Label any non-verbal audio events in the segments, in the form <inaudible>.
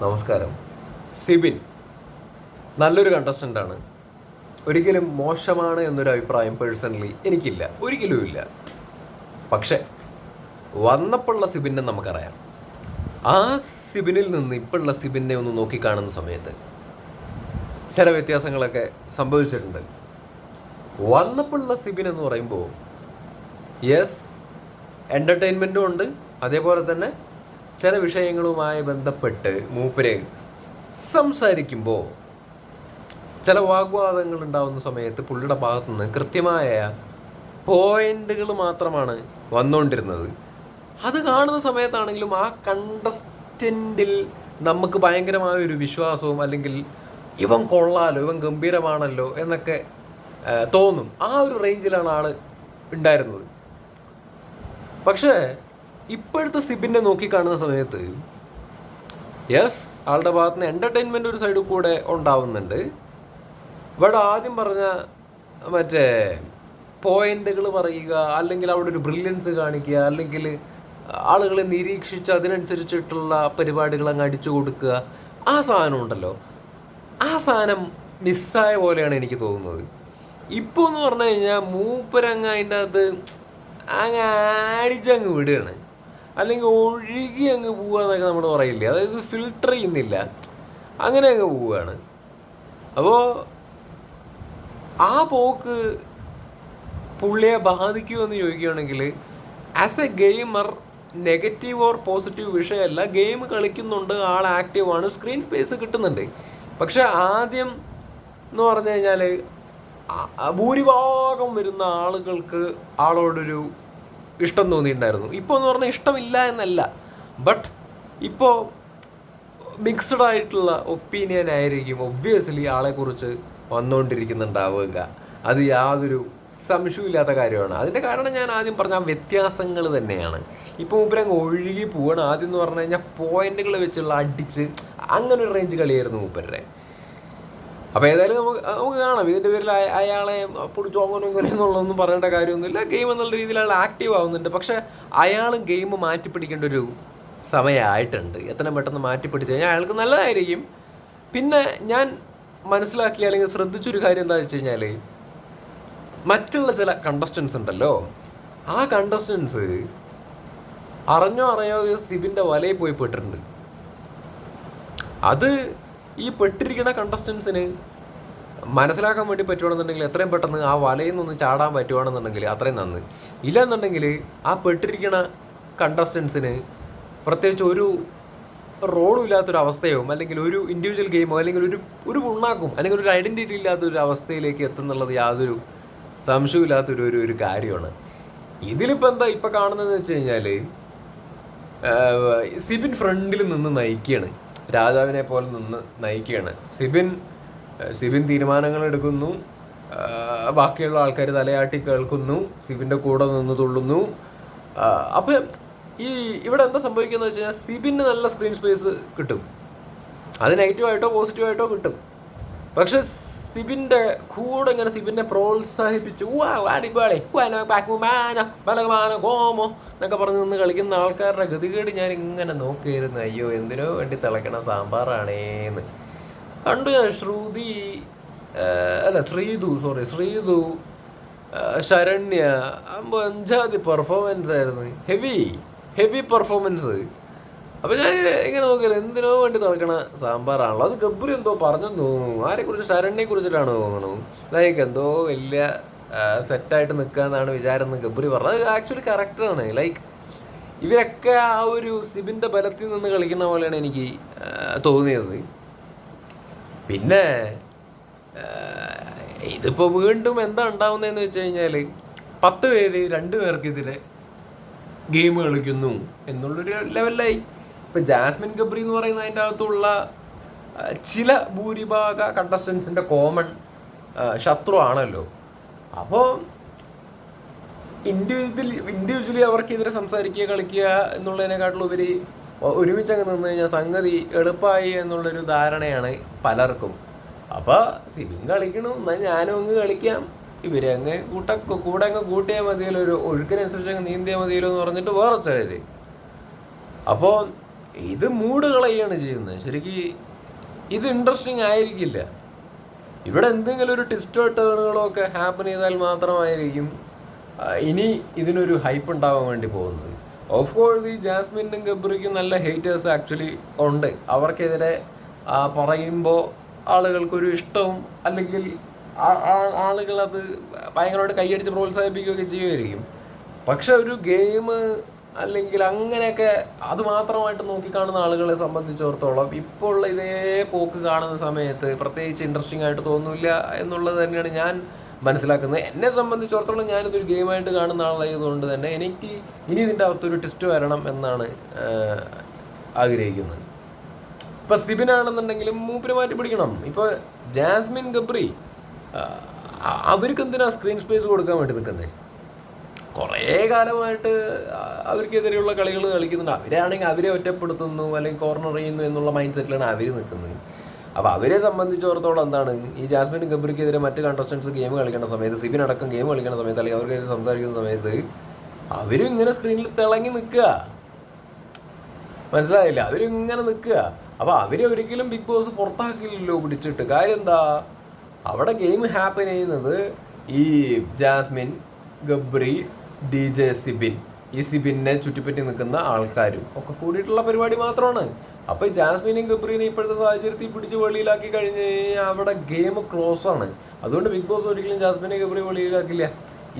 നമസ്കാരം. സിബിൻ നല്ലൊരു കണ്ടസ്റ്റന്റ് ആണ്. ഒരിക്കലും മോശമാണ് എന്നൊരു അഭിപ്രായം പേഴ്സണലി എനിക്കില്ല. ഒരിക്കലും ഇല്ല. പക്ഷേ വന്നപ്പോഴുള്ള സിബിനെ നമുക്കറിയാം. ആ സിബിനിൽ നിന്ന് ഇപ്പോഴുള്ള സിബിനെ ഒന്ന് നോക്കിക്കാണുന്ന സമയത്ത് ചില വ്യത്യാസങ്ങളൊക്കെ സംഭവിച്ചിട്ടുണ്ട്. വന്നപ്പോഴുള്ള സിബിൻ എന്ന് പറയുമ്പോൾ യെസ് എന്റർടൈൻമെന്റും ഉണ്ട്. അതേപോലെ തന്നെ ചില വിഷയങ്ങളുമായി ബന്ധപ്പെട്ട് മൂപ്പര് സംസാരിക്കുമ്പോൾ ചില വാഗ്വാദങ്ങൾ ഉണ്ടാവുന്ന സമയത്ത് പുള്ളിയുടെ ഭാഗത്തു നിന്ന് കൃത്യമായ പോയിന്റുകൾ മാത്രമാണ് വന്നുകൊണ്ടിരുന്നത് അത് കാണുന്ന സമയത്താണെങ്കിലും ആ കണ്ടസ്റ്റന്റിൽ നമുക്ക് ഭയങ്കരമായ ഒരു വിശ്വാസവും അല്ലെങ്കിൽ ഇവൻ കൊള്ളാലോ ഇവൻ ഗംഭീരമാണല്ലോ എന്നൊക്കെ തോന്നും. ആ ഒരു റേഞ്ചിലാണ് ആൾ ഉണ്ടായിരുന്നത്. പക്ഷേ ഇപ്പോഴത്തെ സിബിനെ നോക്കിക്കാണുന്ന സമയത്ത് യെസ് ആളുടെ ഭാഗത്ത് നിന്ന് എന്റർടൈൻമെന്റ് ഒരു സൈഡിൽ കൂടെ ഉണ്ടാവുന്നുണ്ട്. ഇവിടെ ആദ്യം പറഞ്ഞ മറ്റേ പോയിന്റുകൾ പറയുക അല്ലെങ്കിൽ അവിടെ ഒരു ബ്രില്യൻസ് കാണിക്കുക അല്ലെങ്കിൽ ആളുകളെ നിരീക്ഷിച്ച് അതിനനുസരിച്ചിട്ടുള്ള പരിപാടികൾ അങ്ങ് അടിച്ചു കൊടുക്കുക ആ സാധനം ഉണ്ടല്ലോ. ആ സാധനം മിസ്സായ പോലെയാണ് എനിക്ക് തോന്നുന്നത്. ഇപ്പോൾ എന്ന് പറഞ്ഞു കഴിഞ്ഞാൽ മൂപ്പരങ്ങ അതിന്റെ അകത്ത് അങ്ങ് അടിച്ചങ്ങ് വിടുകയാണ്. അല്ലെങ്കിൽ ഒഴുകി അങ്ങ് പോവുക എന്നൊക്കെ നമ്മൾ പറയില്ലേ? അതായത് ഫിൽട്ടർ ചെയ്യുന്നില്ല. അങ്ങനെ അങ്ങ് പോവുകയാണ്. അപ്പോൾ ആ പോക്ക് പുള്ളിയെ ബാധിക്കുമോ എന്ന് ചോദിക്കുകയാണെങ്കിൽ as a gamer negative or positive വിഷയമല്ല. ഗെയിം കളിക്കുന്നുണ്ട് ആൾ ആക്റ്റീവ് ആണ് സ്ക്രീൻ സ്പേസ് കിട്ടുന്നുണ്ട്. പക്ഷെ ആദ്യം എന്ന് പറഞ്ഞു കഴിഞ്ഞാൽ ഭൂരിഭാഗം വരുന്ന ആളുകൾക്ക് ആളോടൊരു ഇഷ്ടം തോന്നിയിട്ടുണ്ടായിരുന്നു. ഇപ്പോൾ എന്ന് പറഞ്ഞാൽ ഇഷ്ടമില്ല എന്നല്ല. ബട്ട് ഇപ്പോൾ മിക്സ്ഡ് ആയിട്ടുള്ള ഒപ്പീനിയൻ ആയിരിക്കും ഒബ്വിയസ്ലി ആളെക്കുറിച്ച് വന്നുകൊണ്ടിരിക്കുന്നുണ്ടാവുക അത് യാതൊരു സംശയമില്ലാത്ത കാര്യമാണ്. അതിന്റെ കാരണം ഞാൻ ആദ്യം പറഞ്ഞ വ്യത്യാസങ്ങൾ തന്നെയാണ്. ഇപ്പോൾ മൂപ്പരങ്ങ് ഒഴുകി പോവാണ്. ആദ്യം എന്ന് പറഞ്ഞു കഴിഞ്ഞാൽ പോയിന്റുകൾ വെച്ചുള്ള അടിച്ച് അങ്ങനെ ഒരു റേഞ്ച് കളിയായിരുന്നു മൂപ്പരുടെ. അപ്പോൾ ഏതായാലും നമുക്ക് നമുക്ക് കാണാം. ഇതിന്റെ പേരിൽ അയാളെ പൊടിച്ചു അങ്ങനെ ഇങ്ങനെ എന്നുള്ളതൊന്നും പറയേണ്ട കാര്യമൊന്നുമില്ല. ഗെയിം എന്നുള്ള രീതിയിൽ അയാൾ ആക്റ്റീവ് ആവുന്നുണ്ട്. പക്ഷെ അയാളും ഗെയിം മാറ്റി പിടിക്കേണ്ട ഒരു സമയമായിട്ടുണ്ട്. എത്രയും പെട്ടെന്ന് മാറ്റി പിടിച്ച് കഴിഞ്ഞാൽ അയാൾക്ക് നല്ലതായിരിക്കും. പിന്നെ ഞാൻ മനസ്സിലാക്കി അല്ലെങ്കിൽ ശ്രദ്ധിച്ചൊരു കാര്യം എന്താ വെച്ച് കഴിഞ്ഞാൽ മറ്റുള്ള ചില കണ്ടസ്റ്റൻസ് ഉണ്ടല്ലോ. ആ കണ്ടസ്റ്റൻസ് അറിഞ്ഞോ അറിയോ സിബിന്റെ വലയിൽ പോയി പെട്ടിട്ടുണ്ട്. അത് ഈ പെട്ടിരിക്കുന്ന കണ്ടസ്റ്റൻസിന് മനസ്സിലാക്കാൻ വേണ്ടി പറ്റുവാണെന്നുണ്ടെങ്കിൽ എത്രയും പെട്ടെന്ന് ആ വലയിൽ നിന്ന് ചാടാൻ പറ്റുവാണെന്നുണ്ടെങ്കിൽ അത്രയും നന്ന് ഇല്ലെന്നുണ്ടെങ്കിൽ ആ പെട്ടിരിക്കുന്ന കണ്ടസ്റ്റൻസിന് പ്രത്യേകിച്ച് ഒരു റോളും ഇല്ലാത്തൊരു അവസ്ഥയോ അല്ലെങ്കിൽ ഒരു ഇൻഡിവിജ്വൽ ഗെയിമോ അല്ലെങ്കിൽ ഒരു ഒരു ഉണ്ണാക്കും അല്ലെങ്കിൽ ഒരു ഐഡന്റിറ്റി ഇല്ലാത്തൊരു അവസ്ഥയിലേക്ക് എത്തുന്നുള്ളത് യാതൊരു സംശയമില്ലാത്തൊരു ഒരു ഒരു കാര്യമാണ്. ഇതിലിപ്പോൾ എന്താ ഇപ്പം കാണുന്നതെന്ന് വെച്ച് കഴിഞ്ഞാൽ സിബിൻ ഫ്രണ്ടിൽ നിന്ന് നയിക്കുകയാണ്. രാജാവിനെ പോലെ നിന്ന് നയിക്കുകയാണ്. സിബിൻ സിബിൻ തീരുമാനങ്ങൾ എടുക്കുന്നു ബാക്കിയുള്ള ആൾക്കാർ തലയാട്ടി കേൾക്കുന്നു. സിബിന്റെ കൂടെ നിന്ന് തുള്ളുന്നു. അപ്പം ഈ ഇവിടെ എന്താ സംഭവിക്കുന്നത് വെച്ച് കഴിഞ്ഞാൽ സിബിന് നല്ല സ്ക്രീൻ സ്പേസ് കിട്ടും. അത് നെഗറ്റീവായിട്ടോ പോസിറ്റീവായിട്ടോ കിട്ടും. പക്ഷെ സിബിന്റെ കൂടെ ഇങ്ങനെ സിബിനെ പ്രോത്സാഹിപ്പിച്ച് "ഉവ്വ, അടിപൊളി, ഉവ്വ, ബാക്കുമാന, ബലമാന, ഗോമോ എന്നൊക്കെ പറഞ്ഞ് നിന്ന് കളിക്കുന്ന ആൾക്കാരുടെ ഗതികേട് ഞാൻ ഇങ്ങനെ നോക്കിയിരുന്നു അയ്യോ എന്തിനോ വേണ്ടി തിളക്കണ സാമ്പാറാണേന്ന്. കണ്ടു ഞാൻ ശ്രുതി അല്ല ശ്രീതു സോറി ശ്രീതു ശരണ്യ അഞ്ചാതി പെർഫോമൻസ് ആയിരുന്നു. ഹെവി ഹെവി പെർഫോമൻസ് അപ്പൊ ഞാൻ ഇങ്ങനെ നോക്കിയത് എന്തിനോ വേണ്ടി നടക്കണ സാമ്പാറാണല്ലോ. അത് ഗബ്രി എന്തോ പറഞ്ഞെന്ന് തോന്നുന്നു. ആരെ കുറിച്ച് ശരണ്യെ കുറിച്ചിട്ടാണ് തോന്നുന്നു ലൈക്ക് എന്തോ വലിയ സെറ്റായിട്ട് നിൽക്കാന്നാണ് വിചാരം എന്ന് ഗബ്രി പറഞ്ഞത്. അത് ആക്ച്വലി കറക്റ്റാണ് ലൈക്ക് ഇവരൊക്കെ ആ ഒരു സിബിന്റെ ബലത്തിൽ നിന്ന് കളിക്കുന്ന പോലെയാണ് എനിക്ക് തോന്നിയത്. പിന്നെ ഇതിപ്പോൾ ഇതിപ്പോ വീണ്ടും എന്താ ഉണ്ടാവുന്നതെന്ന് വെച്ച് കഴിഞ്ഞാൽ പത്ത് പേര് രണ്ടു പേർക്കെതിരെ ഗെയിം കളിക്കുന്നു എന്നുള്ളൊരു ലെവലായി ഇപ്പൊ ജാസ്മിൻ ഗബ്രി എന്ന് പറയുന്ന അതിന്റെ അകത്തുള്ള ചില ഭൂരിഭാഗ കണ്ടസ്റ്റൻസിന്റെ കോമൺ ശത്രു ആണല്ലോ. അപ്പോൾ ഇൻഡിവിജ്വലി ഇൻഡിവിജ്വലി അവർക്കെതിരെ സംസാരിക്കുക കളിക്കുക എന്നുള്ളതിനെക്കാട്ടിലും ഉപരി ഒ- ഒരുമിച്ച് അങ്ങ് നിന്ന് കഴിഞ്ഞാൽ സംഗതി എളുപ്പമായി എന്നുള്ളൊരു ധാരണയാണ് പലർക്കും. അപ്പോൾ സിബിൻ കളിക്കണു എന്നാൽ ഞാനും അങ്ങ് കളിക്കാം. ഇവരെ അങ്ങ് കൂട്ട കൂടെ അങ്ങ് കൂട്ടിയാൽ മതിയല്ലോ ഒരു ഒഴുക്കിനനുസരിച്ച് അങ്ങ് നീന്തിയാൽ മതിയല്ലോ എന്ന് പറഞ്ഞിട്ട് വേറെ ചിലർ അപ്പോൾ ഇത് മൂഡ് കളയാണ് ചെയ്യുന്നത്. ശരിക്കും ഇത് ഇൻട്രസ്റ്റിംഗ് ആയിരിക്കില്ല. ഇവിടെ എന്തെങ്കിലും ഒരു ട്വിസ്റ്റോ ടേണുകളോ ഒക്കെ ഹാപ്പൻ ചെയ്താൽ മാത്രമായിരിക്കും ഇനി ഇതിനൊരു ഹൈപ്പ് ഉണ്ടാവാൻ വേണ്ടി പോകുന്നത്. ഓഫ് കോഴ്സ് ഈ ജാസ്മിനും ഗബ്രിക്കും നല്ല ഹേറ്റേഴ്സ് ആക്ച്വലി ഉണ്ട്. അവർക്കെതിരെ പറയുമ്പോൾ ആളുകൾക്കൊരു ഇഷ്ടവും അല്ലെങ്കിൽ ആളുകൾ അത് ഭയങ്കരമായിട്ട് കൈയടിച്ച് പ്രോത്സാഹിപ്പിക്കുകയൊക്കെ ചെയ്യുമായിരിക്കും. പക്ഷെ ഒരു ഗെയിം അല്ലെങ്കിൽ അങ്ങനെയൊക്കെ അത് മാത്രമായിട്ട് നോക്കിക്കാണുന്ന ആളുകളെ സംബന്ധിച്ചിടത്തോളം ഇപ്പോൾ ഉള്ള ഇതേ പോക്ക് കാണുന്ന സമയത്ത് പ്രത്യേകിച്ച് ഇൻട്രസ്റ്റിംഗ് ആയിട്ട് തോന്നില്ല എന്നുള്ളത് തന്നെയാണ് ഞാൻ മനസ്സിലാക്കുന്നത്. എന്നെ സംബന്ധിച്ചിടത്തോളം ഞാനിതൊരു ഗെയിമായിട്ട് കാണുന്ന ആളായതുകൊണ്ട് തന്നെ എനിക്ക് ഇനി ഇതിന്റെ അകത്തൊരു ടെസ്റ്റ് വരണം എന്നാണ് ആഗ്രഹിക്കുന്നത്. ഇപ്പൊ സിബിനാണെന്നുണ്ടെങ്കിലും മൂപ്പിനെ മാറ്റി പിടിക്കണം. ഇപ്പൊ ജാസ്മിൻ ഗബ്രി അവർക്ക് എന്തിനാ സ്ക്രീൻ സ്പേസ് കൊടുക്കാൻ വേണ്ടി നിൽക്കുന്നത് കുറേ കാലമായിട്ട് അവർക്കെതിരെയുള്ള കളികൾ കളിക്കുന്നുണ്ട്. അവരാണെങ്കിൽ അവരെ ഒറ്റപ്പെടുത്തുന്നു അല്ലെങ്കിൽ കോർണർ ചെയ്യുന്നു എന്നുള്ള മൈൻഡ് സെറ്റിലാണ് അവർ നിൽക്കുന്നത്. അപ്പോൾ അവരെ സംബന്ധിച്ചിടത്തോളം എന്താണ്? ഈ ജാസ്മിൻ ഗബ്രിക്കെതിരെ മറ്റ് കണ്ടസ്റ്റൻസ് ഗെയിം കളിക്കേണ്ട സമയത്ത് സിബിൻ അടക്കം ഗെയിം കളിക്കേണ്ട സമയത്ത് അല്ലെങ്കിൽ അവർക്കെതിരെ സംസാരിക്കുന്ന സമയത്ത് അവരും ഇങ്ങനെ സ്ക്രീനിൽ തിളങ്ങി നിൽക്കുക. മനസ്സിലായില്ല? അവരിങ്ങനെ നിൽക്കുക. അപ്പൊ അവരെ ഒരിക്കലും ബിഗ് ബോസ് പുറത്താക്കില്ലല്ലോ പിടിച്ചിട്ട്. കാര്യം എന്താ? അവിടെ ഗെയിം ഹാപ്പൻ ചെയ്യുന്നത് ഈ ജാസ്മിൻ ഗബ്രി ഡി ജെ സിബിൻ. ഈ സിബിനെ ചുറ്റിപ്പറ്റി നിൽക്കുന്ന ആൾക്കാരും ഒക്കെ കൂടിയിട്ടുള്ള പരിപാടി മാത്രമാണ്. അപ്പൊ ജാസ്മിനും ഗബ്രീനെയും ഇപ്പോഴത്തെ സാഹചര്യത്തിൽ പിടിച്ച് വെളിയിലാക്കി കഴിഞ്ഞ് കഴിഞ്ഞാൽ അവിടെ ഗെയിം ക്ലോസ് ആണ്. അതുകൊണ്ട് ബിഗ് ബോസ് ഒരിക്കലും ജാസ്മിനെ ഗബ്രി വെളിയിലാക്കില്ല.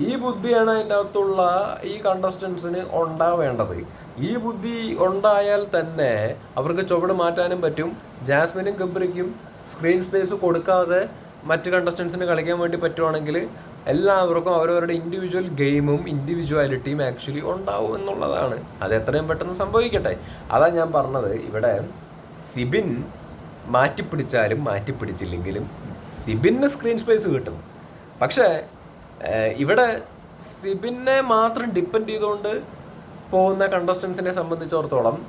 ഈ ബുദ്ധിയാണ് അതിന്റെ അകത്തുള്ള ഈ കണ്ടസ്റ്റൻസിന് ഉണ്ടാവേണ്ടത്. ഈ ബുദ്ധി ഉണ്ടായാൽ തന്നെ അവർക്ക് ചുവട് മാറ്റാനും പറ്റും. ജാസ്മിനും ഗബ്രിക്കും സ്ക്രീൻ സ്പേസ് കൊടുക്കാതെ മറ്റ് കണ്ടസ്റ്റൻസിന് കളിക്കാൻ വേണ്ടി പറ്റുവാണെങ്കിൽ എല്ലാവർക്കും അവരവരുടെ ഇൻഡിവിജ്വൽ ഗെയിമും ഇൻഡിവിജ്വാലിറ്റിയും ആക്ച്വലി ഉണ്ടാവും എന്നുള്ളതാണ്. അത് എത്രയും പെട്ടെന്ന് സംഭവിക്കട്ടെ. അതാ ഞാൻ പറഞ്ഞത്. ഇവിടെ സിബിൻ മാറ്റിപ്പിടിച്ചാലും മാറ്റിപ്പിടിച്ചില്ലെങ്കിലും സിബിന് സ്ക്രീൻ സ്പേസ് കിട്ടും. പക്ഷേ ഇവിടെ സിബിനെ മാത്രം ഡിപ്പെൻഡ് ചെയ്തുകൊണ്ട് പോകുന്ന കണ്ടസ്റ്റൻസിനെ സംബന്ധിച്ചിടത്തോളം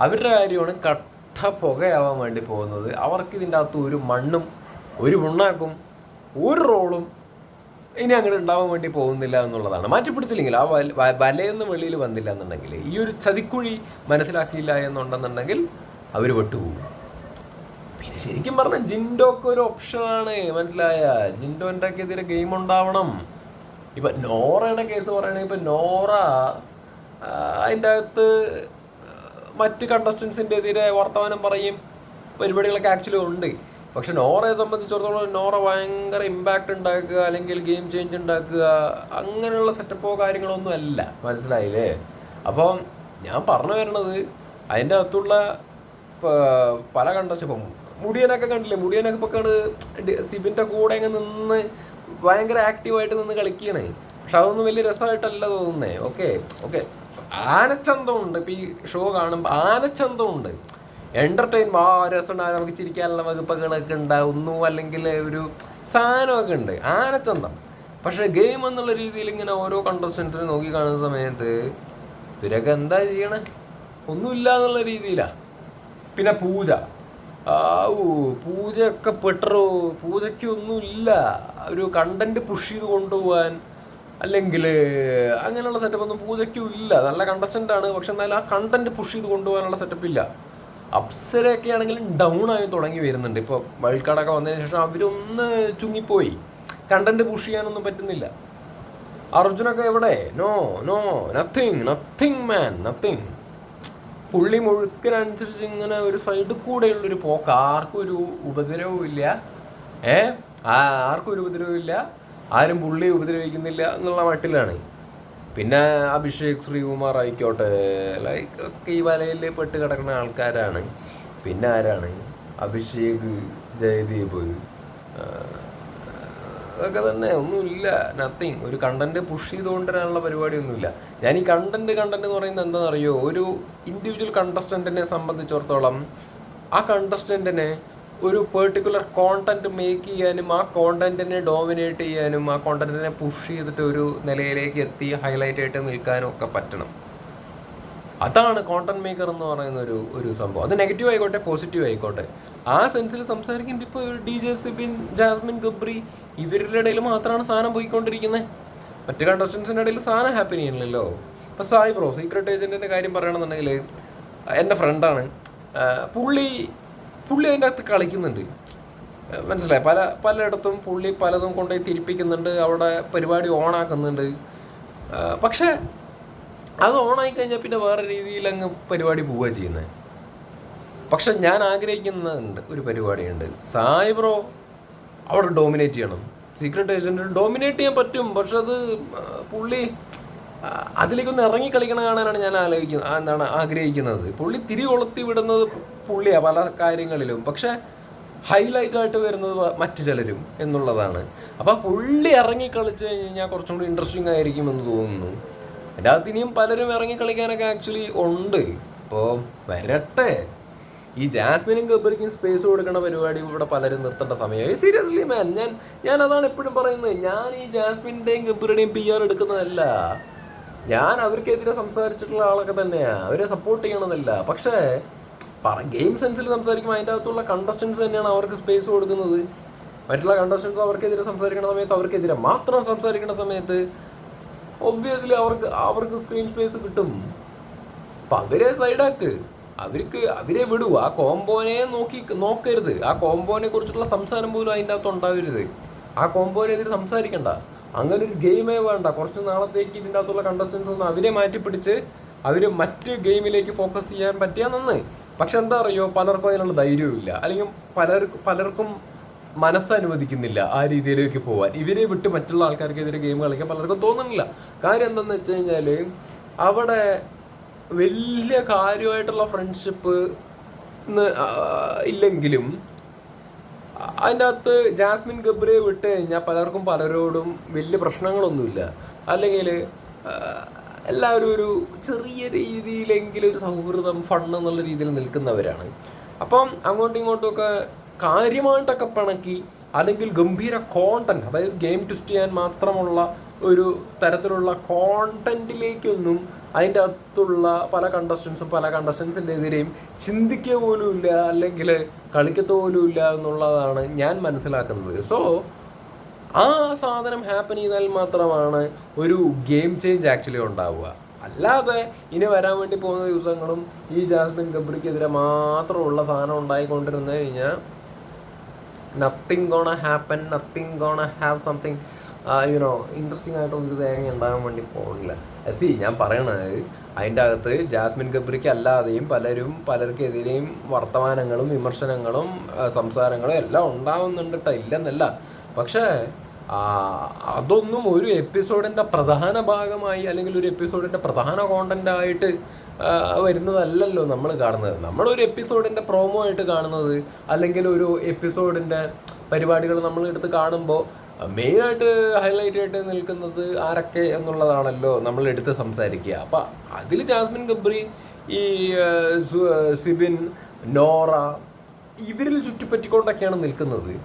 അവരുടെ കാര്യമാണ് കട്ട പുകയാവാൻ വേണ്ടി പോകുന്നത്. അവർക്ക് ഇതിന്റെ അകത്ത് ഒരു മണ്ണും ഒരു മുണ്ണാക്കും ഒരു റോളും ഇനി അങ്ങനെ ഉണ്ടാവാൻ വേണ്ടി പോകുന്നില്ല എന്നുള്ളതാണ്. മാറ്റിപ്പിടിച്ചില്ലെങ്കിൽ ആ വലയൊന്നും വെളിയിൽ വന്നില്ല എന്നുണ്ടെങ്കിൽ ഈ ഒരു ചതിക്കുഴി മനസ്സിലാക്കിയില്ല എന്നുണ്ടെന്നുണ്ടെങ്കിൽ അവർ വെട്ടുപോകും. പിന്നെ ശരിക്കും പറഞ്ഞാൽ ജിൻഡോക്ക് ഒരു ഓപ്ഷനാണ്. മനസ്സിലായ? എതിരെ ഗെയിം ഉണ്ടാവണം. ഇപ്പൊ നോറയുടെ കേസ് പറയുകയാണെങ്കിൽ ഇപ്പൊ നോറ അതിന്റെ അകത്ത് മറ്റ് കണ്ടസ്റ്റൻസിന്റെ എതിരെ വർത്തമാനം പറയും. പരിപാടികളൊക്കെ ആക്ച്വലി ഉണ്ട്. പക്ഷെ നോറയെ സംബന്ധിച്ചിടത്തോളം നോറ ഭയങ്കര ഇമ്പാക്റ്റ് ഉണ്ടാക്കുക അല്ലെങ്കിൽ ഗെയിം ചേഞ്ച് ഉണ്ടാക്കുക അങ്ങനെയുള്ള സെറ്റപ്പോ കാര്യങ്ങളോ ഒന്നും അല്ല. മനസ്സിലായില്ലേ? അപ്പം ഞാൻ പറഞ്ഞു വരണത് അതിന്റെ അകത്തുള്ള പല കണ്ടസ്റ്റ് ഇപ്പം മുടിയനൊക്കെ കണ്ടില്ലേ? മുടിയനൊക്കെ ഇപ്പൊ കാണ് സിബിന്റെ കൂടെ അങ്ങ് നിന്ന് ഭയങ്കര ആക്റ്റീവായിട്ട് നിന്ന് കളിക്കണേ പക്ഷെ അതൊന്നും വലിയ രസമായിട്ടല്ല തോന്നുന്നേ. ഓക്കെ ഓക്കെ ആനച്ചന്തമുണ്ട്. ഇപ്പൊ ഈ ഷോ കാണുമ്പോൾ ആനച്ചന്തമുണ്ട്. എന്റർടൈൻ ആ നമുക്ക് ചിരിക്കാനുള്ള വകുപ്പുകളൊക്കെ ഉണ്ടാവുന്നു അല്ലെങ്കിൽ ഒരു സാധനമൊക്കെ ഉണ്ട്. ആനച്ചന്തം പക്ഷേ ഗെയിം എന്നുള്ള രീതിയിൽ ഇങ്ങനെ ഓരോ കണ്ടസ്റ്റൻസിനെ നോക്കി കാണുന്ന സമയത്ത് ഇവരൊക്കെ എന്താ ചെയ്യണേ? ഒന്നുമില്ല എന്നുള്ള രീതിയിലാ. പിന്നെ പൂജ. ആ ഊ, പൂജയൊക്കെ പെട്ടറോ? പൂജയ്ക്ക് ഒന്നുമില്ല ഒരു കണ്ടന്റ് പുഷ് ചെയ്ത് കൊണ്ടുപോകാൻ അല്ലെങ്കിൽ അങ്ങനെയുള്ള സെറ്റപ്പ് ഒന്നും പൂജയ്ക്കും ഇല്ല. നല്ല കണ്ടസ്റ്റന്റ് ആണ്. പക്ഷെ എന്നാലും ആ കണ്ടന്റ് പുഷ് ചെയ്ത് കൊണ്ടുപോകാനുള്ള സെറ്റപ്പ് ഇല്ല. അപ്സരയൊക്കെ ആണെങ്കിലും ഡൗൺ ആയി തുടങ്ങി വരുന്നുണ്ട്. ഇപ്പോൾ വൈൽഡ് കാർഡൊക്കെ വന്നതിന് ശേഷം അവരൊന്ന് ചുങ്ങിപ്പോയി. കണ്ടന്റ് പുഷ് ചെയ്യാനൊന്നും പറ്റുന്നില്ല. അർജുനൊക്കെ എവിടെ? No no nothing nothing man nothing പുള്ളി മുഴുക്കിനനുസരിച്ച് ഇങ്ങനെ ഒരു സൈഡിൽ കൂടെയുള്ളൊരു പോക്ക്. ആർക്കും ഒരു ഉപദ്രവവും ഇല്ല. ഏ? ആർക്കും ഒരു ഉപദ്രവവും ഇല്ല. ആരും പുള്ളി ഉപദ്രവിക്കുന്നില്ല എന്നുള്ള മട്ടിലാണ്. പിന്നെ അഭിഷേക് ശ്രീകുമാർ ആയിക്കോട്ടെ ലൈക്ക് ഒക്കെ ഈ വലയിൽ പെട്ട് കിടക്കുന്ന ആൾക്കാരാണ്. പിന്നെ ആരാണ്? അഭിഷേക് ജയദീപ് അതൊക്കെ തന്നെ ഒന്നുമില്ല. നത്തിങ് ഒരു കണ്ടന്റ് പുഷ് ചെയ്തുകൊണ്ടിരാനുള്ള പരിപാടി പരിപാടിയൊന്നുമില്ല. ഞാൻ ഈ കണ്ടന്റ് കണ്ടന്റ് എന്ന് പറയുന്നത് എന്താണെന്ന് അറിയോ ഒരു ഇൻഡിവിജ്വൽ കണ്ടസ്റ്റന്റിനെ സംബന്ധിച്ചിടത്തോളം ആ കണ്ടസ്റ്റന്റിനെ ഒരു പെർട്ടിക്കുലർ കോണ്ടന്റ് മേക്ക് ചെയ്യാനും ആ കോണ്ടന്റിനെ ഡോമിനേറ്റ് ചെയ്യാനും ആ കോണ്ടന്റിനെ പുഷ് ചെയ്തിട്ട് ഒരു നിലയിലേക്ക് എത്തി ഹൈലൈറ്റ് ആയിട്ട് നിൽക്കാനും ഒക്കെ പറ്റണം. അതാണ് കോണ്ടന്റ് മേക്കർ എന്ന് പറയുന്ന ഒരു ഒരു സംഭവം. അത് നെഗറ്റീവ് ആയിക്കോട്ടെ പോസിറ്റീവ് ആയിക്കോട്ടെ. ആ സെൻസിൽ സംസാരിക്കുമ്പോൾ ഇപ്പോൾ ഡി ജെ സിബിൻ ജാസ്മിൻ ഗബ്രി ഇവരുടെ ഇടയിൽ മാത്രമാണ് സാധനം പോയിക്കൊണ്ടിരിക്കുന്നത് മറ്റു കണ്ടസ്റ്റൻസിന്റെ ഇടയിൽ സാധനം ഹാപ്പി ചെയ്യണില്ലല്ലോ ഇപ്പൊ സായി ബ്രോ സീക്രട്ട് ഏജന്റിന്റെ കാര്യം പറയണമെന്നുണ്ടെങ്കിൽ എന്റെ ഫ്രണ്ടാണ് പുള്ളി പുള്ളി അതിന്റെ അകത്ത് കളിക്കുന്നുണ്ട്. മനസ്സിലായി? പല പലയിടത്തും പുള്ളി പലതും കൊണ്ടുപോയി തിരിപ്പിക്കുന്നുണ്ട് അവിടെ പരിപാടി ഓണാക്കുന്നുണ്ട്. പക്ഷേ അത് ഓണായി കഴിഞ്ഞാൽ പിന്നെ വേറെ രീതിയിൽ അങ്ങ് പരിപാടി പോവുക ചെയ്യുന്നത് പക്ഷെ ഞാൻ ആഗ്രഹിക്കുന്നുണ്ട് ഒരു പരിപാടിയുണ്ട്. സായി ബ്രോ അവിടെ ഡോമിനേറ്റ് ചെയ്യണം. സീക്രട്ട് ഏജന്റ് ഡോമിനേറ്റ് ചെയ്യാൻ പറ്റും പക്ഷെ അത് പുള്ളി അതിലേക്കൊന്ന് ഇറങ്ങി കളിക്കണ കാണാനാണ് ഞാൻ ആലോചിക്കുന്നത് എന്താണ് ആഗ്രഹിക്കുന്നത്. പുള്ളി തിരി കൊളുത്തി വിടുന്നത് പുള്ളിയാ പല കാര്യങ്ങളിലും. പക്ഷെ ഹൈലൈറ്റ് ആയിട്ട് വരുന്നത് മറ്റു ചിലരും എന്നുള്ളതാണ്. അപ്പൊ ആ പുള്ളി ഇറങ്ങി കളിച്ചു കഴിഞ്ഞാൽ കുറച്ചും കൂടി ഇൻട്രസ്റ്റിംഗ് ആയിരിക്കും എന്ന് തോന്നുന്നു. എന്റെ അകത്ത് ഇനിയും പലരും ഇറങ്ങി കളിക്കാനൊക്കെ ആക്ച്വലി ഉണ്ട്. ഇപ്പോൾ വരട്ടെ. ഈ ജാസ്മിനും ഗബ്ബറിക്കും സ്പേസ് കൊടുക്കുന്ന പരിപാടി ഇവിടെ പലരും നിർത്തേണ്ട സമയമായി. സീരിയസ്ലി മാൻ ഞാൻ ഞാൻ അതാണ് എപ്പോഴും പറയുന്നത്. ഞാൻ ഈ ജാസ്മിന്റെയും ഗബ്ബറുടെയും പി ആർ എടുക്കുന്നതല്ല. ഞാൻ അവർക്കെതിരെ സംസാരിച്ചിട്ടുള്ള ആളൊക്കെ തന്നെയാണ് അവരെ സപ്പോർട്ട് ചെയ്യണമെന്നല്ല. പക്ഷേ ഗെയിം സെൻസിൽ സംസാരിക്കുമ്പോൾ അതിന്റെ അകത്തുള്ള കണ്ടസ്റ്റൻസ് തന്നെയാണ് അവർക്ക് സ്പേസ് കൊടുക്കുന്നത്. മറ്റുള്ള കണ്ടസ്റ്റൻസ് അവർക്കെതിരെ സംസാരിക്കുന്ന സമയത്ത് അവർക്കെതിരെ മാത്രം സംസാരിക്കുന്ന സമയത്ത് ഒബ്വിയസ്ലി അവർക്ക് അവർക്ക് സ്ക്രീൻ സ്പേസ് കിട്ടും. അപ്പൊ അവരെ സൈഡാക്ക് അവർക്ക് അവരെ വിടൂ. ആ കോംബോനെ നോക്കി നോക്കരുത്. ആ കോംബോനെ കുറിച്ചുള്ള സംസാരം പോലും അതിന്റെ അകത്ത് ഉണ്ടാവരുത്. ആ കോംബോനെതിരെ സംസാരിക്കണ്ട. അങ്ങനെ ഒരു ഗെയിമേ വേണ്ട. കുറച്ച് നാളത്തേക്ക് ഇതിന്റെ അകത്തുള്ള കണ്ടസ്റ്റൻസ് ഒന്ന് അവരെ മാറ്റിപ്പിടിച്ച് അവർ മറ്റ് ഗെയിമിലേക്ക് ഫോക്കസ് ചെയ്യാൻ പറ്റിയാൽ നന്ന്. പക്ഷെ എന്താ പറയുക പലർക്കും അതിനുള്ള ധൈര്യവും ഇല്ല അല്ലെങ്കിൽ പലർക്കും പലർക്കും മനസ്സനുവദിക്കുന്നില്ല ആ രീതിയിലേക്ക് പോവാൻ. ഇവരെ വിട്ട് മറ്റുള്ള ആൾക്കാർക്ക് ആൾക്കാർക്കെതിരെ ഗെയിം കളിക്കാൻ പലർക്കും തോന്നുന്നില്ല. കാര്യം എന്താണെന്ന് വെച്ച് കഴിഞ്ഞാൽ അവിടെ വലിയ കാര്യമായിട്ടുള്ള ഫ്രണ്ട്ഷിപ്പ് ഇല്ലെങ്കിലും അതിന്റെ അകത്ത് ജാസ്മിൻ ഗബ്രിയെ വിട്ട് കഴിഞ്ഞാൽ പലർക്കും പലരോടും വലിയ പ്രശ്നങ്ങളൊന്നുമില്ല. അല്ലെങ്കിൽ എല്ലാവരും ഒരു ചെറിയ രീതിയിലെങ്കിലും ഒരു സൗഹൃദം ഫണ്ട് എന്നുള്ള രീതിയിൽ നിൽക്കുന്നവരാണ്. അപ്പം അങ്ങോട്ടും ഇങ്ങോട്ടുമൊക്കെ കാര്യമായിട്ടൊക്കെ പിണക്കി അല്ലെങ്കിൽ ഗംഭീര കോണ്ടന്റ് അതായത് ഗെയിം ട്വിസ്റ്റ് ചെയ്യാൻ മാത്രമുള്ള ഒരു തരത്തിലുള്ള കോണ്ടന്റിലേക്കൊന്നും അതിന്റെ അകത്തുള്ള പല കണ്ടസ്റ്റൻസും പല കണ്ടസ്റ്റൻസിന്റെ എതിരെയും ചിന്തിക്കുക ഇല്ല അല്ലെങ്കിൽ കളിക്കത്ത പോലും ഇല്ല എന്നുള്ളതാണ് ഞാൻ മനസ്സിലാക്കുന്നത്. സോ ആ സാധനം ഹാപ്പൻ ചെയ്താൽ മാത്രമാണ് ഒരു ഗെയിം ചേഞ്ച് ആക്ച്വലി ഉണ്ടാവുക. അല്ലാതെ ഇനി വരാൻ വേണ്ടി പോകുന്ന ദിവസങ്ങളും ഈ ജാസ്മിൻ ഗബ്രിക്കെതിരെ മാത്രമുള്ള സാധനം ഉണ്ടായിക്കൊണ്ടിരുന്നു കഴിഞ്ഞാൽ nothing gonna happen nothing gonna have something you know interesting ആയിട്ട് ഒരു തേങ്ങ ഉണ്ടാകാൻ വേണ്ടി പോകില്ല സി ഞാൻ പറയണത് അതിന്റെ അകത്ത് ജാസ്മിൻ ഗബ്രിക്ക് അല്ലാതെയും പലരും പലർക്കെതിരെയും വർത്തമാനങ്ങളും വിമർശനങ്ങളും സംസാരങ്ങളും എല്ലാം ഉണ്ടാവുന്നുണ്ട് കേട്ടോ ഇല്ലെന്നല്ല. പക്ഷേ അതൊന്നും ഒരു എപ്പിസോഡിന്റെ പ്രധാന ഭാഗമായി അല്ലെങ്കിൽ ഒരു എപ്പിസോഡിന്റെ പ്രധാന കോണ്ടന്റ് ആയിട്ട് വരുന്നതല്ലല്ലോ നമ്മൾ കാണുന്നത്. നമ്മളൊരു എപ്പിസോഡിന്റെ പ്രോമോ ആയിട്ട് കാണുന്നത് അല്ലെങ്കിൽ ഒരു എപ്പിസോഡിന്റെ പരിപാടികൾ നമ്മൾ എടുത്ത് കാണുമ്പോൾ മെയിനായിട്ട് ഹൈലൈറ്റ് ആയിട്ട് നിൽക്കുന്നത് ആരൊക്കെ എന്നുള്ളതാണല്ലോ നമ്മൾ എടുത്ത് സംസാരിക്കുക. അപ്പം അതിൽ ജാസ്മിൻ ഗബ്രി ഈ സിബിൻ നോറ ഇവരിൽ ചുറ്റിപ്പറ്റിക്കൊണ്ടൊക്കെയാണ് നിൽക്കുന്നത്.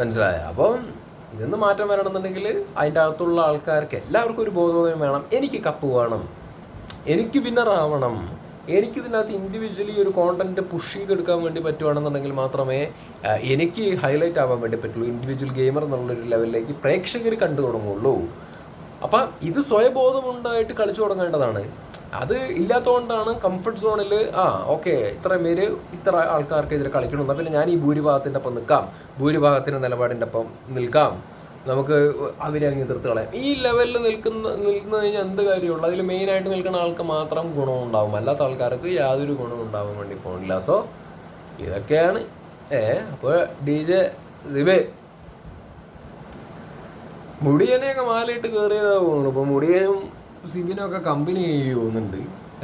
മനസ്സിലായ? അപ്പം ഇതിന്ന് മാറ്റം വരണമെന്നുണ്ടെങ്കിൽ അതിന്റെ അകത്തുള്ള ആൾക്കാർക്ക് എല്ലാവർക്കും ഒരു ബോധോദയം വേണം. എനിക്ക് കപ്പ് വേണം. എനിക്ക് വിന്നർ ആവണം. എനിക്ക് ഇതിനകത്ത് ഇൻഡിവിജ്വലി ഒരു കോണ്ടന്റ് പുഷ് ചെയ്തെടുക്കാൻ വേണ്ടി പറ്റുവാണെന്നുണ്ടെങ്കിൽ മാത്രമേ എനിക്ക് ഹൈലൈറ്റ് ആവാൻ വേണ്ടി പറ്റുള്ളൂ. ഇൻഡിവിജ്വൽ ഗെയിമർ എന്നുള്ളൊരു ലെവലിലേക്ക് പ്രേക്ഷകർ കണ്ടു തുടങ്ങുള്ളൂ. അപ്പം ഇത് സ്വയബോധമുണ്ടായിട്ട് കളിച്ചു തുടങ്ങേണ്ടതാണ്. അത് ഇല്ലാത്തതുകൊണ്ടാണ് കംഫർട്ട് സോണിൽ ആ ഓക്കെ ഇത്ര പേര് ഇത്ര ആൾക്കാർക്കെതിരെ കളിക്കണം. പിന്നെ ഞാൻ ഈ ഭൂരിഭാഗത്തിന്റെ ഒപ്പം നിൽക്കാം. ഭൂരിഭാഗത്തിന്റെ നിലപാടിന്റെ ഒപ്പം നിൽക്കാം. നമുക്ക് അവരെ അങ്ങ് എതിർത്ത് കളയാം. ഈ ലെവലിൽ നിൽക്കുന്ന നിൽക്കുന്ന കഴിഞ്ഞാൽ എന്ത് കാര്യമുള്ളൂ? അതിൽ മെയിനായിട്ട് നിൽക്കുന്ന ആൾക്ക് മാത്രം ഗുണം ഉണ്ടാവും. അല്ലാത്ത ആൾക്കാർക്ക് യാതൊരു ഗുണവും ഉണ്ടാവാൻ വേണ്ടി പോകണില്ല സോ ഇതൊക്കെയാണ്. ഏ അപ്പോൾ ഡി ജെ ദിവേ മുടിയനെയൊക്കെ മാലയിട്ട് കയറിയതാണ് തോന്നുന്നു. അപ്പോൾ മുടിയനും സിബിനൊക്കെ കമ്പനി ചെയ്യുന്നുണ്ട്.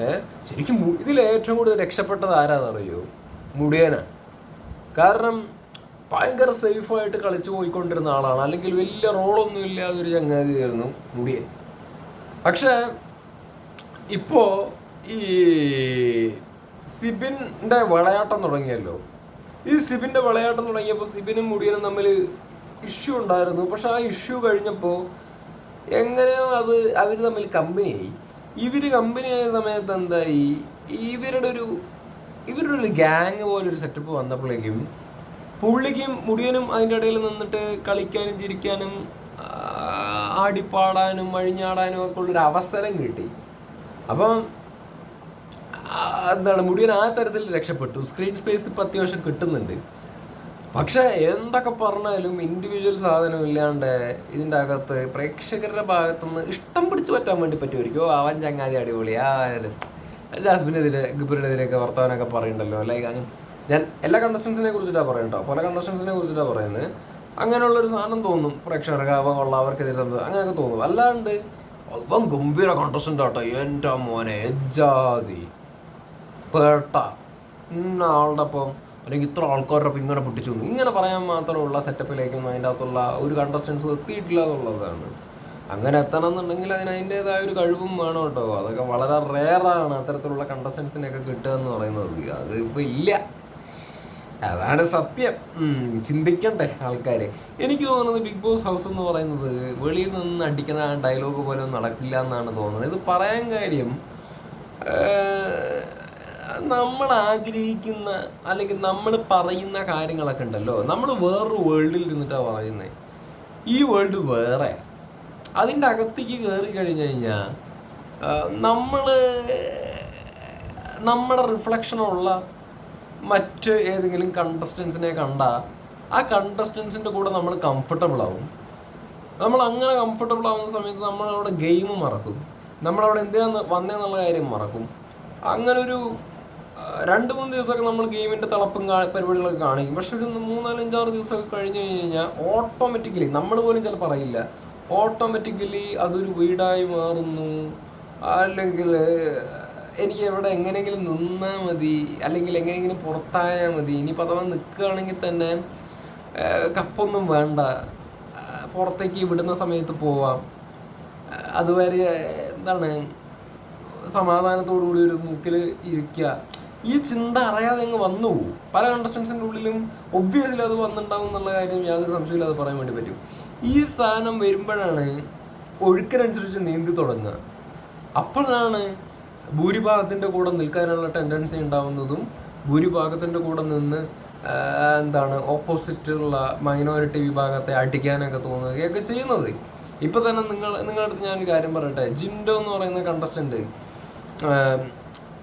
ഏഹ് ശരിക്കും ഇതിൽ ഏറ്റവും കൂടുതൽ രക്ഷപ്പെട്ടത് ആരാന്നറിയോ? മുടിയനാ. കാരണം ഭയങ്കര സേഫായിട്ട് കളിച്ചു പോയിക്കൊണ്ടിരുന്ന ആളാണ്. അല്ലെങ്കിൽ വലിയ റോളൊന്നും ഇല്ലാതെ ഒരു ചങ്ങാതിയായിരുന്നു മുടിയൻ. പക്ഷേ ഇപ്പോ ഈ സിബിന്റെ വിളയാട്ടം തുടങ്ങിയല്ലോ. ഈ സിബിന്റെ വിളയാട്ടം തുടങ്ങിയപ്പോൾ സിബിനും മുടിയനും തമ്മിൽ ഇഷ്യൂ ഉണ്ടായിരുന്നു. പക്ഷെ ആ ഇഷ്യൂ കഴിഞ്ഞപ്പോൾ എങ്ങനെയോ അത് അവർ തമ്മിൽ കമ്പനിയായി ഇവർ കമ്പനിയായ സമയത്ത് എന്തായി? ഇവരുടെ ഒരു ഇവരുടെ ഒരു ഗ്യാങ് പോലെ ഒരു സെറ്റപ്പ് വന്നപ്പോഴേക്കും പുള്ളിക്കും മുടിയനും അതിന്റെ ഇടയിൽ നിന്നിട്ട് കളിക്കാനും ചിരിക്കാനും ആടിപ്പാടാനും അഴിഞ്ഞാടാനും ഒക്കെ ഉള്ളൊരു അവസരം കിട്ടി. അപ്പം എന്താണ് മുടിയൻ ആ തരത്തിൽ രക്ഷപ്പെട്ടു. സ്ക്രീൻ സ്പേസ് ഇപ്പം അത്യാവശ്യം കിട്ടുന്നുണ്ട്. പക്ഷെ എന്തൊക്കെ പറഞ്ഞാലും ഇൻഡിവിജ്വൽ സാധനം ഇല്ലാണ്ട് ഇതിന്റെ അകത്ത് പ്രേക്ഷകരുടെ ഭാഗത്തുനിന്ന് ഇഷ്ടം പിടിച്ചു പറ്റാൻ വേണ്ടി പറ്റുമായിരിക്കും. ഓ അവൻ ചങ്ങാതി അടിപൊളിയാ ജാസ്മിനെതിരെ ഗിബറിനെതിരെയൊക്കെ വർത്തമാനമൊക്കെ പറയുന്നുണ്ടല്ലോ. ലൈക്ക് ഞാൻ എല്ലാ കണ്ടസ്റ്റൻസിനെ കുറിച്ചിട്ടാണ് പറയണ്ടോ പല കണ്ടസ്റ്റൻസിനെ കുറിച്ചിട്ടാണ് പറയുന്നത്. അങ്ങനെയുള്ളൊരു സാധനം തോന്നും. പ്രേക്ഷകർക്ക് അവൻ കൊള്ളാം അവർക്കെതിരെ അങ്ങനെയൊക്കെ തോന്നും. അല്ലാണ്ട് അവൻ ഗംഭീര കണ്ടസ്റ്റന്റ് ആട്ടോ. എന്റെ മോനെ ജാതി പേട്ട ഇന്ന ആളുടെ ഒപ്പം അല്ലെങ്കിൽ ഇത്ര ആൾക്കാരുടെ ഒപ്പം ഇങ്ങനെ പൊട്ടിച്ചു വന്നു. ഇങ്ങനെ പറയാൻ മാത്രമുള്ള സെറ്റപ്പിലേക്കൊന്നും അതിന്റെ അകത്തുള്ള ഒരു കണ്ടസ്റ്റൻസ് എത്തിയിട്ടില്ല എന്നുള്ളതാണ്. അങ്ങനെ എത്തണം എന്നുണ്ടെങ്കിൽ അതിന് അതിന്റെതായ ഒരു കഴിവും വേണം കേട്ടോ. അതൊക്കെ വളരെ റെയറാണ് അത്തരത്തിലുള്ള കണ്ടസ്റ്റൻസിനെയൊക്കെ കിട്ടുക എന്ന് പറയുന്നത് അത് ഇപ്പോൾ ഇല്ല. അതാണ് സത്യം. ചിന്തിക്കണ്ടേ ആൾക്കാർ എനിക്ക് തോന്നുന്നത് ബിഗ് ബോസ് ഹൗസ് എന്ന് പറയുന്നത് വെളിയിൽ നിന്ന് അടിക്കുന്ന ഡയലോഗ് പോലെ നടക്കില്ല എന്നാണ് തോന്നുന്നത്. ഇത് പറയാൻ കാര്യം നമ്മൾ ആഗ്രഹിക്കുന്ന അല്ലെങ്കിൽ നമ്മൾ പറയുന്ന കാര്യങ്ങളൊക്കെ ഉണ്ടല്ലോ. നമ്മൾ വേറൊരു വേൾഡിൽ നിന്നിട്ടാണ് പറയുന്നത് ഈ വേൾഡ് വേറെ. അതിന്റെ അകത്തേക്ക് കയറി കഴിഞ്ഞു കഴിഞ്ഞാൽ നമ്മൾ നമ്മുടെ റിഫ്ലക്ഷനുള്ള മറ്റ് ഏതെങ്കിലും കണ്ടസ്റ്റൻസിനെ കണ്ട ആ കണ്ടസ്റ്റൻസിന്റെ കൂടെ നമ്മൾ കംഫർട്ടബിൾ ആവും. നമ്മൾ അങ്ങനെ കംഫർട്ടബിൾ ആവുന്ന സമയത്ത് നമ്മൾ അവിടെ ഗെയിം മറക്കും. നമ്മളവിടെ എന്തിനാ വന്നേന്നുള്ള കാര്യം മറക്കും. അങ്ങനൊരു രണ്ട് മൂന്ന് ദിവസമൊക്കെ നമ്മൾ ഗെയിമിന്റെ തിളപ്പും പരിപാടികളൊക്കെ കാണിക്കും. പക്ഷെ ഒരു മൂന്നാലഞ്ചാറ് ദിവസമൊക്കെ കഴിഞ്ഞ് കഴിഞ്ഞാൽ ഓട്ടോമാറ്റിക്കലി നമ്മൾ പോലും ചിലപ്പോൾ അറിയില്ല ഓട്ടോമാറ്റിക്കലി അതൊരു വീടായി മാറുന്നു. അല്ലെങ്കിൽ എനിക്ക് എവിടെ എങ്ങനെയെങ്കിലും നിന്നാൽ മതി. അല്ലെങ്കിൽ എങ്ങനെയെങ്കിലും പുറത്തായാൽ മതി. ഇനിയിപ്പോൾ അഥവാ നിൽക്കുകയാണെങ്കിൽ തന്നെ കപ്പൊന്നും വേണ്ട. പുറത്തേക്ക് വിടുന്ന സമയത്ത് പോവാം. അതുവരെ എന്താണ് സമാധാനത്തോടു കൂടി ഒരു മൂക്കിൽ ഇരിക്കുക. ഈ ചിന്ത അറിയാതെ അങ്ങ് വന്നു പല കണ്ടസ്റ്റൻസിന്റെ ഉള്ളിലും ഒബ്വിയസ്ലി അത് വന്നിട്ടുണ്ടാവും എന്നുള്ള കാര്യം യാതൊരു സംശയമില്ലാതെ പറയാൻ വേണ്ടി പറ്റും. ഈ സാധനം വരുമ്പോഴാണ് ഒഴുക്കിനനുസരിച്ച് നീന്തി തുടങ്ങുക. അപ്പോഴാണ് ഭൂരിഭാഗത്തിന്റെ കൂടെ നിൽക്കാനുള്ള ടെൻഡൻസി ഉണ്ടാവുന്നതും ഭൂരിഭാഗത്തിന്റെ കൂടെ നിന്ന് എന്താണ് ഓപ്പോസിറ്റുള്ള മൈനോറിറ്റി വിഭാഗത്തെ അടിക്കാനൊക്കെ തോന്നുകയൊക്കെ ചെയ്യുന്നത്. ഇപ്പം തന്നെ നിങ്ങൾ നിങ്ങളുടെ അടുത്ത് ഞാനൊരു കാര്യം പറയട്ടെ. ജിൻഡോ എന്ന് പറയുന്ന കണ്ടസ്റ്റന്റ്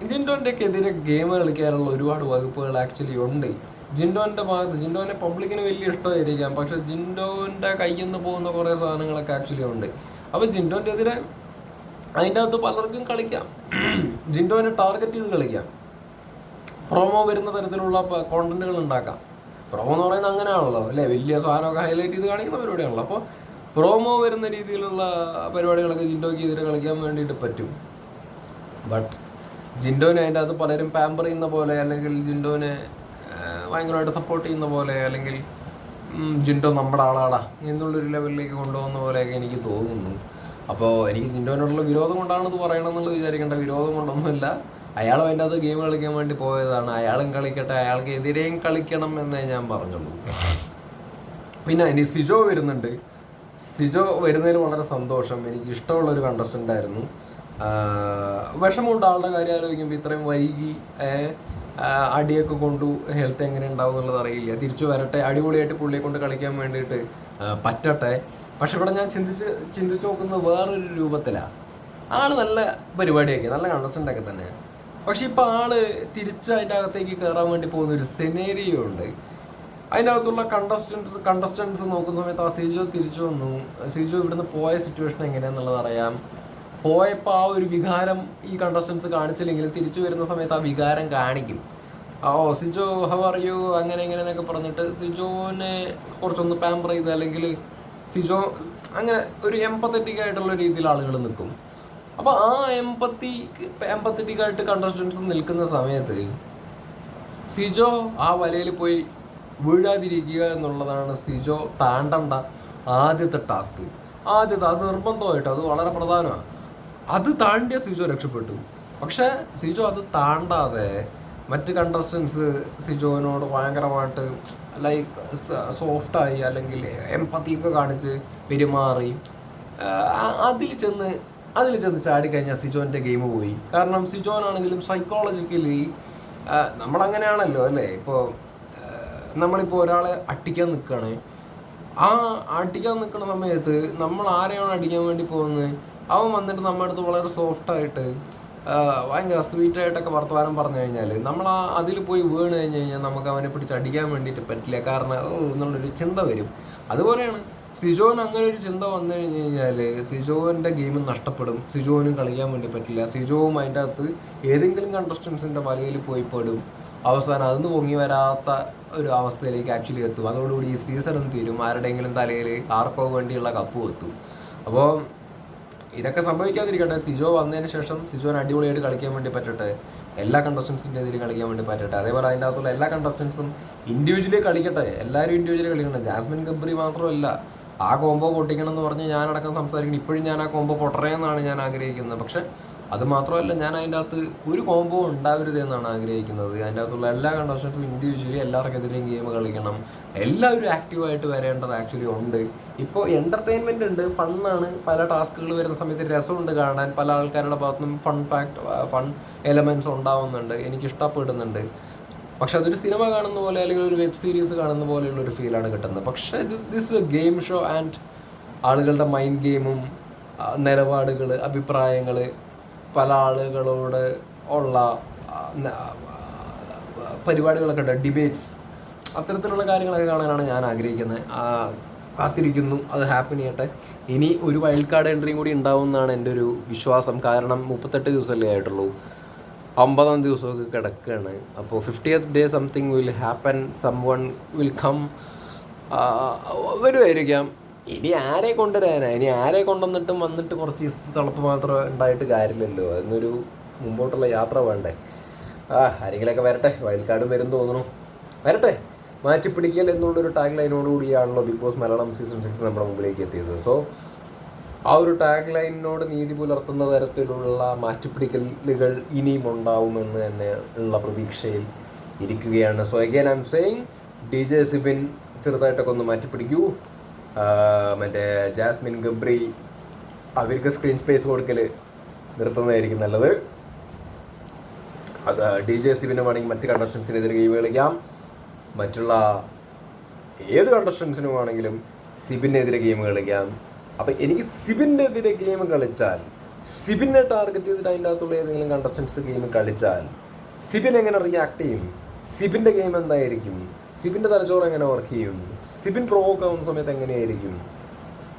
എതിരെ ഗെയിം കളിക്കാനുള്ള ഒരുപാട് വകുപ്പുകൾ ആക്ച്വലി ഉണ്ട്. ജിൻഡോന്റെ ഭാഗത്ത് ജിൻഡോനെ പബ്ലിക്കിന് വലിയ ഇഷ്ടമായിരിക്കാം. പക്ഷെ ജിൻഡോന്റെ കയ്യിൽ നിന്ന് പോകുന്ന കുറേ സാധനങ്ങളൊക്കെ ആക്ച്വലി ഉണ്ട്. അപ്പൊ ജിൻഡോന്റെ എതിരെ അതിന്റെ അകത്ത് പലർക്കും കളിക്കാം. <clears throat> ജിൻഡോനെ ടാർഗറ്റ് ചെയ്ത് കളിക്കാം. പ്രൊമോ വരുന്ന തരത്തിലുള്ള കോണ്ടന്റുകൾ ഉണ്ടാക്കാം. പ്രൊമോ എന്ന് പറയുന്നത് അങ്ങനെയാണല്ലോ അല്ലേ? വലിയ സാധനമൊക്കെ ഹൈലൈറ്റ് ചെയ്ത് കാണിക്കുന്ന പരിപാടിയാണല്ലോ അപ്പോൾ പ്രൊമോ വരുന്ന രീതിയിലുള്ള പരിപാടികളൊക്കെ ജിൻഡോയ്ക്ക് എതിരെ കളിക്കാൻ വേണ്ടിയിട്ട് പറ്റും. ബട്ട് ജിൻഡോനെ അതിന്റെ അകത്ത് പലരും പാമ്പർ ചെയ്യുന്ന പോലെ അല്ലെങ്കിൽ ജിൻഡോനെ ഭയങ്കരമായിട്ട് സപ്പോർട്ട് ചെയ്യുന്ന പോലെ അല്ലെങ്കിൽ ജിൻഡോ നമ്മുടെ ആളാടാ എന്നുള്ളൊരു ലെവലിലേക്ക് കൊണ്ടുപോകുന്ന പോലെയൊക്കെ എനിക്ക് തോന്നുന്നു. അപ്പോൾ എനിക്ക് ജിൻഡോനോടുള്ള വിരോധം കൊണ്ടാണ് ഇത് പറയണമെന്നുള്ളത് വിചാരിക്കേണ്ട വിരോധം കൊണ്ടൊന്നുമില്ല. അയാളും അതിന്റെ അത് ഗെയിം കളിക്കാൻ വേണ്ടി പോയതാണ്. അയാളും കളിക്കട്ടെ അയാൾക്ക് എതിരെയും കളിക്കണം എന്നേ ഞാൻ പറഞ്ഞുള്ളൂ. പിന്നെ ഇനി സിജോ വരുന്നുണ്ട്. സിജോ വരുന്നതിൽ വളരെ സന്തോഷം. എനിക്ക് ഇഷ്ടമുള്ള ഒരു കണ്ടസ്റ്റന്റ് ആയിരുന്നു. വിഷമമുണ്ട് ആളുടെ കാര്യം ആലോചിക്കുമ്പോൾ ഇത്രയും വൈകി അടിയൊക്കെ കൊണ്ടു ഹെൽത്ത് എങ്ങനെ ഉണ്ടാവും എന്നുള്ളത് അറിയില്ല. തിരിച്ചു വരട്ടെ അടിപൊളിയായിട്ട് പുള്ളിയെ കൊണ്ട് കളിക്കാൻ വേണ്ടിയിട്ട് പറ്റട്ടെ. പക്ഷെ ഇവിടെ ഞാൻ ചിന്തിച്ച് ചിന്തിച്ച് നോക്കുന്നത് വേറൊരു രൂപത്തിലാണ് ആൾ നല്ല പരിപാടിയൊക്കെ നല്ല കണ്ടസ്റ്റന്റ് ഒക്കെ തന്നെ പക്ഷെ ഇപ്പം ആൾ തിരിച്ച് അതിന്റെ അകത്തേക്ക് കയറാൻ വേണ്ടി പോകുന്ന ഒരു സെനേരിയോ ഉണ്ട്. അതിന്റെ അകത്തുള്ള കണ്ടസ്റ്റൻസ് കണ്ടസ്റ്റൻസ് നോക്കുന്ന സമയത്ത് ആ സിജോ തിരിച്ചു വന്നു. സിജോ ഇവിടുന്ന് പോയ സിറ്റുവേഷൻ എങ്ങനെയാന്നുള്ളത് അറിയാം. പോയപ്പോൾ ആ ഒരു വികാരം ഈ കണ്ടസ്റ്റൻസ് കാണിച്ചില്ലെങ്കിൽ തിരിച്ചു വരുന്ന സമയത്ത് ആ വികാരം കാണിക്കും. Oh Sijo how are you അങ്ങനെ ഇങ്ങനെ എന്നൊക്കെ പറഞ്ഞിട്ട് സിജോനെ കുറച്ചൊന്ന് പാമ്പർ ചെയ്ത് അല്ലെങ്കിൽ സിജോ അങ്ങനെ ഒരു എമ്പത്തറ്റിക് ആയിട്ടുള്ള രീതിയിൽ ആളുകൾ നിൽക്കും. അപ്പോൾ ആ എമ്പത്തി എമ്പത്തറ്റിക് ആയിട്ട് കണ്ടസ്റ്റൻസ് നിൽക്കുന്ന സമയത്ത് സിജോ ആ വലയിൽ പോയി വീഴാതിരിക്കുക എന്നുള്ളതാണ് സിജോ താണ്ടണ്ട ആദ്യത്തെ ടാസ്ക് ആദ്യത്തെ അത് നിർബന്ധമായിട്ട് അത് വളരെ പ്രധാനമാണ്. അത് താണ്ടിയ സിജോ രക്ഷപ്പെട്ടു. പക്ഷെ സിജോ അത് താണ്ടാതെ മറ്റ് കണ്ടസ്റ്റൻസ് സിജോനോട് ഭയങ്കരമായിട്ട് ലൈക്ക് സോഫ്റ്റായി അല്ലെങ്കിൽ എമ്പത്തിയൊക്കെ കാണിച്ച് പെരുമാറി. അതിൽ ചെന്ന് അതിൽ ചെന്ന് ചാടിക്കഴിഞ്ഞാൽ സിജോന്റെ ഗെയിം പോയി. കാരണം സിജോനാണെങ്കിലും സൈക്കോളജിക്കലി നമ്മളങ്ങനെയാണല്ലോ അല്ലേ? ഇപ്പോൾ നമ്മളിപ്പോൾ ഒരാളെ അട്ടിക്കാൻ നിൽക്കുകയാണ്. ആ അടിക്കാൻ നിൽക്കുന്ന സമയത്ത് നമ്മൾ ആരെയാണ് അടിക്കാൻ വേണ്ടി പോകുന്നത്? അവൻ വന്നിട്ട് നമ്മുടെ അടുത്ത് വളരെ സോഫ്റ്റായിട്ട് ഭയങ്കര സ്വീറ്റായിട്ടൊക്കെ വർത്തമാനം പറഞ്ഞു കഴിഞ്ഞാൽ നമ്മൾ ആ അതിൽ പോയി വീണ് കഴിഞ്ഞ് കഴിഞ്ഞാൽ നമുക്ക് അവനെ പിടിച്ച് അടിക്കാൻ വേണ്ടിയിട്ട് പറ്റില്ല. കാരണം എന്നുള്ളൊരു ചിന്ത വരും. അതുപോലെയാണ് സിജോൻ അങ്ങനെ ഒരു ചിന്ത വന്നു കഴിഞ്ഞ് കഴിഞ്ഞാൽ സിജോവിന്റെ ഗെയിം നഷ്ടപ്പെടും. സിജോവിനും കളിക്കാൻ വേണ്ടി പറ്റില്ല. സിജോവും അതിന്റെ അകത്ത് ഏതെങ്കിലും കണ്ടസ്റ്റൻസിന്റെ വലയിൽ പോയി പെടും. അവസാനം അതൊന്ന് പൊങ്ങി വരാത്ത ഒരു അവസ്ഥയിലേക്ക് ആക്ച്വലി എത്തും. അതോടുകൂടി ഈ സീസണും തീരും. ആരുടെയെങ്കിലും തലയിൽ ആർക്കോ വേണ്ടിയുള്ള കപ്പ് എത്തും അപ്പോൾ ഇതൊക്കെ സംഭവിക്കാതിരിക്കട്ടെ. സിജോ വന്നതിന് ശേഷം സിജോന് അടിപൊളിയായിട്ട് കളിക്കാൻ വേണ്ടി പറ്റട്ടെ. എല്ലാ കണ്ടസ്റ്റൻസിന്റെ ഇതിൽ കളിക്കാൻ വേണ്ടി പറ്റട്ടെ. അതേപോലെ അതിന്റെ അകത്തുള്ള എല്ലാ കണ്ടസ്റ്റൻസും ഇൻഡിവിജ്വലി കളിക്കട്ടെ. എല്ലാവരും ഇൻഡിവിജ്വലി കളിക്കണം ജാസ്മിൻ ഗബ്രി മാത്രമല്ല. ആ കോംബോ പൊട്ടിക്കണം എന്ന് പറഞ്ഞ് ഞാനടക്കം സംസാരിക്കണം ഇപ്പോഴും ഞാൻ ആ കോംബോ പൊട്ടറേ എന്നാണ് ഞാൻ ആഗ്രഹിക്കുന്നത്. പക്ഷെ അത് മാത്രമല്ല ഞാൻ അതിന്റെ അകത്ത് ഒരു കോംബോ ഉണ്ടാവരുത് എന്നാണ് ആഗ്രഹിക്കുന്നത്. അതിന്റെ അകത്തുള്ള എല്ലാ കണ്ടസ്റ്റൻസും ഇൻഡിവിജ്വലി എല്ലാവർക്കെതിരെയും ഗെയിം കളിക്കണം. എല്ലാവരും ആക്റ്റീവായിട്ട് വരേണ്ടത് ആക്ച്വലി ഉണ്ട്. ഇപ്പോൾ എന്റർടൈൻമെന്റ് ഉണ്ട്. ഫണ്ണാണ് പല ടാസ്കുകൾ വരുന്ന സമയത്ത് രസമുണ്ട് കാണാൻ. പല ആൾക്കാരുടെ ഭാഗത്തുനിന്നും ഫൺ ഫാക്ട് ഫൺ എലമെന്റ്സ് ഉണ്ടാവുന്നുണ്ട്. എനിക്ക് ഇഷ്ടപ്പെടുന്നുണ്ട് പക്ഷെ അതൊരു സിനിമ കാണുന്ന പോലെ അല്ലെങ്കിൽ ഒരു വെബ് സീരീസ് കാണുന്ന പോലെയുള്ള ഒരു ഫീലാണ് കിട്ടുന്നത്. പക്ഷേ this a game show and ആളുകളുടെ മൈൻഡ് ഗെയിമും നിലപാടുകൾ അഭിപ്രായങ്ങൾ പല ആളുകളോട് ഉള്ള പരിപാടികളൊക്കെ ഉണ്ട് ഡിബേറ്റ്സ് അത്തരത്തിലുള്ള കാര്യങ്ങളൊക്കെ കാണാനാണ് ഞാൻ ആഗ്രഹിക്കുന്നത്. കാത്തിരിക്കുന്നു അത് ഹാപ്പൻ ചെയ്യട്ടെ. ഇനി ഒരു വൈൽഡ് കാർഡ് എൻട്രിയും കൂടി ഉണ്ടാവും എന്നാണ് എന്റെ ഒരു വിശ്വാസം. കാരണം മുപ്പത്തെട്ട് ദിവസമല്ലേ ആയിട്ടുള്ളൂ. അമ്പതാം ദിവസമൊക്കെ കിടക്കുകയാണ്. അപ്പോൾ fiftieth day something will happen someone will come വരുമായിരിക്കാം. ഇനി ആരെ കൊണ്ടുവരാനാ? ഇനി ആരെ കൊണ്ടുവന്നിട്ടും വന്നിട്ട് കുറച്ച് ദിവസത്തെ തളപ്പ് മാത്രം ഉണ്ടായിട്ട് കാര്യമില്ലല്ലോ. അതിനൊരു മുമ്പോട്ടുള്ള യാത്ര വേണ്ടേ? ആ ആരെങ്കിലൊക്കെ വരട്ടെ. വൈൽഡ് വരും തോന്നുന്നു. വരട്ടെ. മാറ്റി പിടിക്കൽ എന്നുള്ളൊരു tag ലൈനോടുകൂടിയാണല്ലോ big boss Malayalam season six നമ്മുടെ മുമ്പിലേക്ക് എത്തിയത്. സോ ആ ഒരു ടാഗ് ലൈനിനോട് നീതി പുലർത്തുന്ന തരത്തിലുള്ള മാറ്റിപ്പിടിക്കലുകൾ ഇനിയും ഉണ്ടാവുമെന്ന് തന്നെ ഉള്ള പ്രതീക്ഷയിൽ ഇരിക്കുകയാണ്. So again I'm saying D J Sibin ചെറുതായിട്ടൊക്കെ ഒന്ന് മാറ്റിപ്പിടിക്കൂ. മറ്റേ ജാസ്മിൻ ഗബ്രി അവർക്ക് സ്ക്രീൻ സ്പേസ് കൊടുക്കൽ നിർത്തുന്നതായിരിക്കും നല്ലത്. അത് ഡി ജെ സിബിന് വേണമെങ്കിൽ മറ്റ് കണ്ടസ്റ്റൻസിനെതിരെ ഗെയിം കളിക്കാം. മറ്റുള്ള ഏത് കണ്ടസ്റ്റൻസിനും ആണെങ്കിലും സിബിനെതിരെ ഗെയിം കളിക്കാം. അപ്പം എനിക്ക് സിബിന്റെ എതിരെ ഗെയിം കളിച്ചാൽ സിബിനെ ടാർഗറ്റ് ചെയ്തിട്ട് അതിന്റെ അകത്തുള്ള ഏതെങ്കിലും കണ്ടസ്റ്റൻസ് ഗെയിം കളിച്ചാൽ സിബിൻ എങ്ങനെ റിയാക്ട് ചെയ്യും? സിബിന്റെ ഗെയിം എന്തായിരിക്കും? സിബിന്റെ തലച്ചോറ് എങ്ങനെ വർക്ക് ചെയ്യും? സിബിൻ പ്രൊവോക്ക് ആവുന്ന സമയത്ത് എങ്ങനെയായിരിക്കും?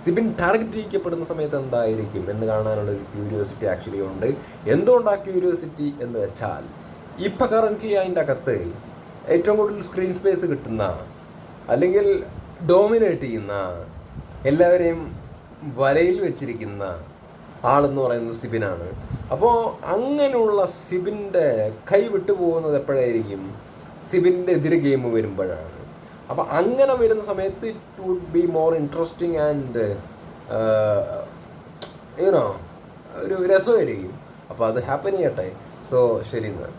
സിബിൻ ടാർഗറ്റ് ചെയ്യപ്പെടുന്ന സമയത്ത് എന്തായിരിക്കും എന്ന് കാണാനുള്ള ഒരു ക്യൂരിയോസിറ്റി ആക്ച്വലി ഉണ്ട്. എന്തുകൊണ്ട് ആ ക്യൂരിയോസിറ്റി എന്ന് വെച്ചാൽ ഇപ്പം കറന്റ്ലി അതിന്റെ അകത്ത് ഏറ്റവും കൂടുതൽ സ്ക്രീൻ സ്പേസ് കിട്ടുന്ന അല്ലെങ്കിൽ ഡോമിനേറ്റ് ചെയ്യുന്ന എല്ലാവരെയും വലയിൽ വെച്ചിരിക്കുന്ന ആളെന്ന് പറയുന്നത് സിബിനാണ്. അപ്പോൾ അങ്ങനെയുള്ള സിബിന്റെ കൈ വിട്ടു പോകുന്നത് എപ്പോഴായിരിക്കും? സിബിന്റെ എതിരെ ഗെയിം വരുമ്പോഴാണ്. അപ്പോൾ അങ്ങനെ വരുന്ന സമയത്ത് it would be more interesting and you know ഒരു രസമായിരിക്കും. അപ്പോൾ അത് ഹാപ്പൻ ചെയ്യട്ടെ. സോ ശരി എന്നാൽ